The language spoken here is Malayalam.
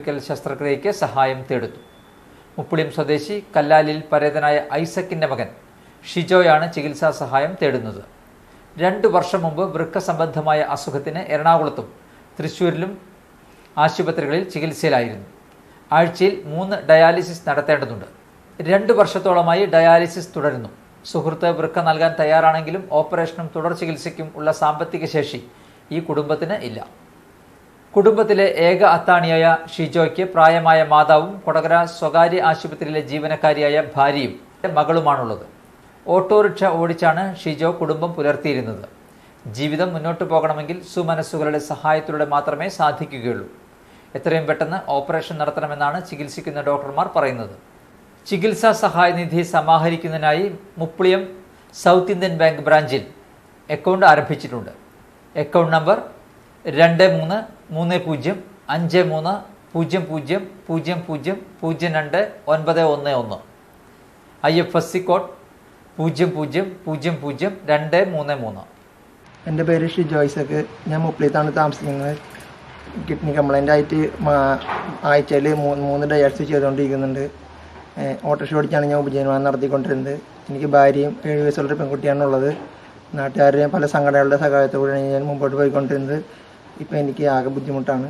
വെട്ടിക്കുറയ്ക്കൽ ശസ്ത്രക്രിയയ്ക്ക് സഹായം തേടുന്നു. മുപ്പുളിയം സ്വദേശി കല്ലാലിൽ പരേതനായ ഐസക്കിന്റെ മകൻ ഷിജോയാണ് ചികിത്സാ സഹായം തേടുന്നത്. രണ്ടു വർഷം മുമ്പ് വൃക്ക സംബന്ധമായ അസുഖത്തിന് എറണാകുളത്തും തൃശൂരിലും ആശുപത്രികളിൽ ചികിത്സയിലായിരുന്നു. ആഴ്ചയിൽ മൂന്ന് ഡയാലിസിസ് നടത്തേണ്ടതുണ്ട്. രണ്ടു വർഷത്തോളമായി ഡയാലിസിസ് തുടരുന്നു. സുഹൃത്ത് വൃക്ക നൽകാൻ തയ്യാറാണെങ്കിലും ഓപ്പറേഷനും തുടർ ചികിത്സയ്ക്കും ഉള്ള സാമ്പത്തിക ശേഷി ഈ കുടുംബത്തിന് ഇല്ല. കുടുംബത്തിലെ ഏക അത്താണിയായ ഷിജോയ്ക്ക് പ്രായമായ മാതാവും കൊടകര സ്വകാര്യ ആശുപത്രിയിലെ ജീവനക്കാരിയായ ഭാര്യയും മകളുമാണുള്ളത്. ഓട്ടോറിക്ഷ ഓടിച്ചാണ് ഷിജോ കുടുംബം പുലർത്തിയിരുന്നത്. ജീവിതം മുന്നോട്ട് പോകണമെങ്കിൽ സുമനസ്സുകളുടെ സഹായത്തിലൂടെ മാത്രമേ സാധിക്കുകയുള്ളൂ. എത്രയും പെട്ടെന്ന് ഓപ്പറേഷൻ നടത്തണമെന്നാണ് ചികിത്സിക്കുന്ന ഡോക്ടർമാർ പറയുന്നത്. ചികിത്സാ സഹായ നിധി സമാഹരിക്കുന്നതിനായി മുപ്ലിയം സൗത്ത് ഇന്ത്യൻ ബാങ്ക് ബ്രാഞ്ചിൽ അക്കൗണ്ട് ആരംഭിച്ചിട്ടുണ്ട്. അക്കൗണ്ട് നമ്പർ രണ്ട് മൂന്ന് മൂന്ന് പൂജ്യം അഞ്ച് മൂന്ന് പൂജ്യം പൂജ്യം പൂജ്യം പൂജ്യം പൂജ്യം രണ്ട് ഒൻപത് ഒന്ന് ഒന്ന്. I F S C code പൂജ്യം പൂജ്യം പൂജ്യം പൂജ്യം രണ്ട് മൂന്ന് മൂന്ന്. എന്റെ പേര് ഷി ജോയ്സക്ക് ഞാൻ മുപ്ലിത്താണ് താമസിക്കുന്നത്. കിഡ്നി കംപ്ലൈന്റ് ആയിട്ട് ആഴ്ചയിൽ മൂന്ന് മൂന്ന് ഡയാലിസിസ് ചെയ്തുകൊണ്ടിരിക്കുന്നുണ്ട്. ഓട്ടോറിക്ഷ ഓടിച്ചാണ് ഞാൻ ഉപജീവനം നടത്തിക്കൊണ്ടിരുന്നത്. എനിക്ക് ഭാര്യയും ഏഴ് വയസ്സുള്ള ഒരു പെൺകുട്ടിയാണുള്ളത് നാട്ടുകാരുടെയും പല സംഘടനകളുടെ സഹായത്തോടെയാണ് ഞാൻ മുമ്പോട്ട് പോയിക്കൊണ്ടിരുന്നത്. ഇപ്പോൾ എനിക്ക് ആകെ ബുദ്ധിമുട്ടാണ്.